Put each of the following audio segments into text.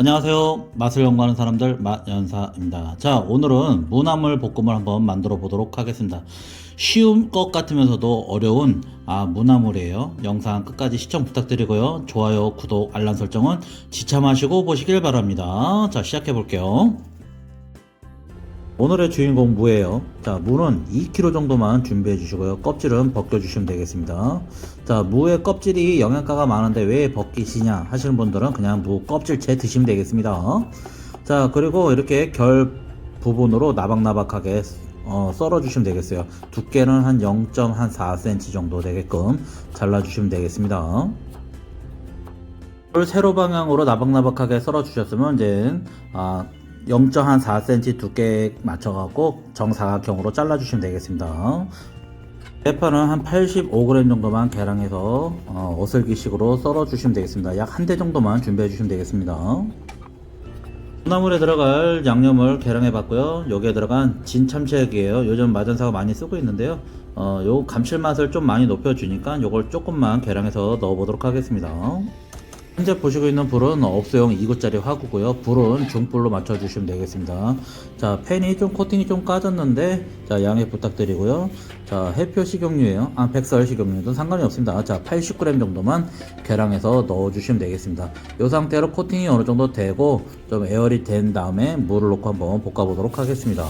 안녕하세요. 맛을 연구하는 사람들 맛연사입니다. 자, 오늘은 무나물 볶음을 한번 만들어 보도록 하겠습니다. 쉬운 것 같으면서도 어려운 아, 무나물이에요. 영상 끝까지 시청 부탁드리고요. 좋아요, 구독, 알람 설정은 지참하시고 보시길 바랍니다. 자, 시작해 볼게요. 오늘의 주인공 무예요. 자, 무는 2kg 정도만 준비해 주시고요. 껍질은 벗겨 주시면 되겠습니다. 자, 무의 껍질이 영양가가 많은데 왜 벗기시냐 하시는 분들은 그냥 무 껍질째 드시면 되겠습니다. 자, 그리고 이렇게 결 부분으로 나박나박하게 어, 썰어 주시면 되겠어요. 두께는 한 0.4cm 정도 되게끔 잘라 주시면 되겠습니다. 을 세로 방향으로 나박나박하게 썰어 주셨으면 이제 아, 0.4cm 두께 맞춰갖고 정사각형으로 잘라주시면 되겠습니다. 대파는 한 85g 정도만 계량해서 어, 어슬기식으로 썰어주시면 되겠습니다. 약 한 대 정도만 준비해 주시면 되겠습니다. 나물에 들어갈 양념을 계량해 봤고요. 여기에 들어간 진 참치액이에요. 요즘 마전사가 많이 쓰고 있는데요. 어, 요 감칠맛을 좀 많이 높여주니까 요걸 조금만 계량해서 넣어보도록 하겠습니다. 현재 보시고 있는 불은 업소용 2구짜리 화구고요. 불은 중불로 맞춰주시면 되겠습니다. 자, 팬이 좀 코팅이 좀 까졌는데, 자, 양해 부탁드리고요. 자, 해표 식용유예요. 아, 백설 식용유도 상관이 없습니다. 자, 80g 정도만 계량해서 넣어주시면 되겠습니다. 이 상태로 코팅이 어느 정도 되고, 좀 에어리 된 다음에 물을 넣고 한번 볶아보도록 하겠습니다.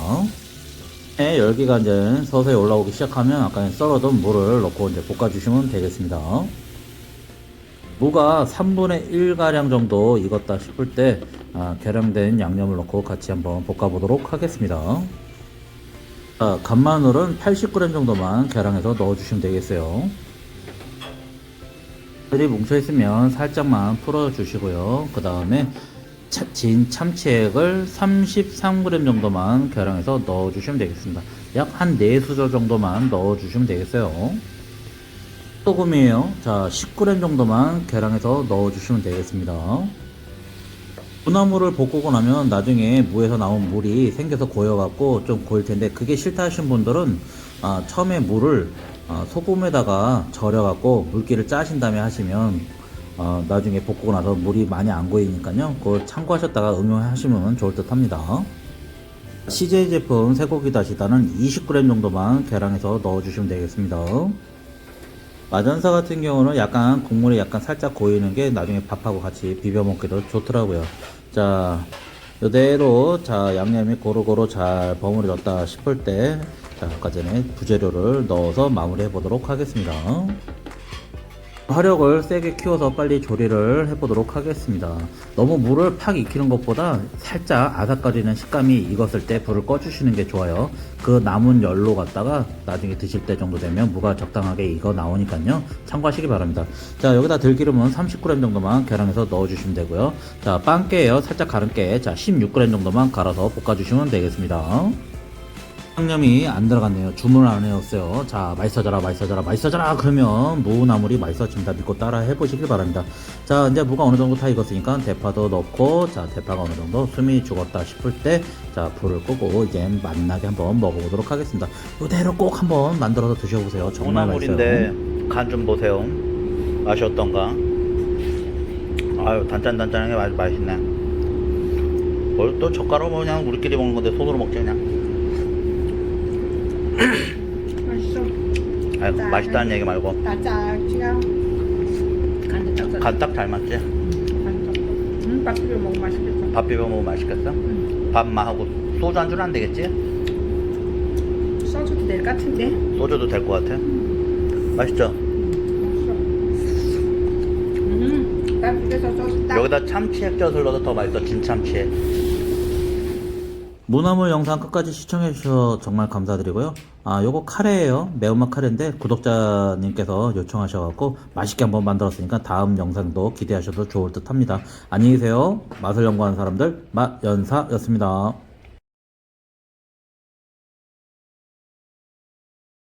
네, 열기가 이제 서서히 올라오기 시작하면 아까 썰어둔 물을 넣고 이제 볶아주시면 되겠습니다. 무가 3분의 1가량 정도 익었다 싶을 때 아, 계량된 양념을 넣고 같이 한번 볶아보도록 하겠습니다. 자, 간마늘은 80g 정도만 계량해서 넣어주시면 되겠어요. 들이 뭉쳐있으면 살짝만 풀어주시고요. 그 다음에 진 참치액을 33g 정도만 계량해서 넣어주시면 되겠습니다. 약 한 4수저 정도만 넣어주시면 되겠어요. 소금이에요. 자, 10g 정도만 계량해서 넣어주시면 되겠습니다. 분화물을 볶고 나면 나중에 무에서 나온 물이 생겨서 고여갖고 좀 고일 텐데 그게 싫다 하시는 분들은 아, 처음에 물을 아, 소금에다가 절여갖고 물기를 짜신 다음에 하시면 아, 나중에 볶고 나서 물이 많이 안 고이니까요. 그걸 참고하셨다가 응용하시면 좋을 듯 합니다. CJ 제품 쇠고기 다시다는 20g 정도만 계량해서 넣어주시면 되겠습니다. 마전사 같은 경우는 약간 국물이 약간 살짝 고이는 게 나중에 밥하고 같이 비벼 먹기도 좋더라고요. 자, 이대로 자 양념이 고루고루 잘 버무려졌다 싶을 때, 자 아까 전에 부재료를 넣어서 마무리해 보도록 하겠습니다. 화력을 세게 키워서 빨리 조리를 해보도록 하겠습니다. 너무 물을 팍 익히는 것보다 살짝 아삭거리는 식감이 익었을 때 불을 꺼주시는 게 좋아요. 그 남은 열로 갖다가 나중에 드실 때 정도 되면 무가 적당하게 익어 나오니까요. 참고하시기 바랍니다. 자, 여기다 들기름은 30g 정도만 계량해서 넣어주시면 되고요. 자, 빵깨예요. 살짝 가른 깨. 자, 16g 정도만 갈아서 볶아주시면 되겠습니다. 양념이 안 들어갔네요. 주문을 안 해왔어요. 자, 맛있어져라, 맛있어져라, 맛있어져라! 그러면 무나물이 맛있어집니다. 믿고 따라 해보시길 바랍니다. 자, 이제 무가 어느 정도 다 익었으니까 대파도 넣고, 자, 대파가 어느 정도 숨이 죽었다 싶을 때, 자, 불을 끄고 이제 맛나게 한번 먹어보도록 하겠습니다. 이대로 꼭 한번 만들어서 드셔보세요. 정말 맛있어요. 간좀 보세요. 맛이 어떤가? 아유 단짠단짠하게 맛, 맛있네. 뭘 또 젓가락으로 그냥 우리끼리 먹는 건데 손으로 먹지 그냥. 맛있어. 아유 짠. 맛있다는 얘기 말고 나짜 지금 간도 딱간 딱 잘 맞지? 음, 밥 비벼 먹으면 맛있겠어. 밥 비벼 먹으면 맛있겠어? 음. 밥만 하고 소주 안주는 안 되겠지? 소주도 될 것 같은데. 소주도 될 것 같아. 맛있죠? 맛있어. 음, 밥 비벼서 소주 딱. 여기다 참치 액 젓을 넣어서 더 맛있어 진참치 액. 무나물 영상 끝까지 시청해주셔서 정말 감사드리고요. 아, 요거 카레예요. 매운맛 카레인데 구독자님께서 요청하셔갖고 맛있게 한번 만들었으니까 다음 영상도 기대하셔도 좋을 듯 합니다. 안녕히 계세요. 맛을 연구하는 사람들, 맛연사였습니다.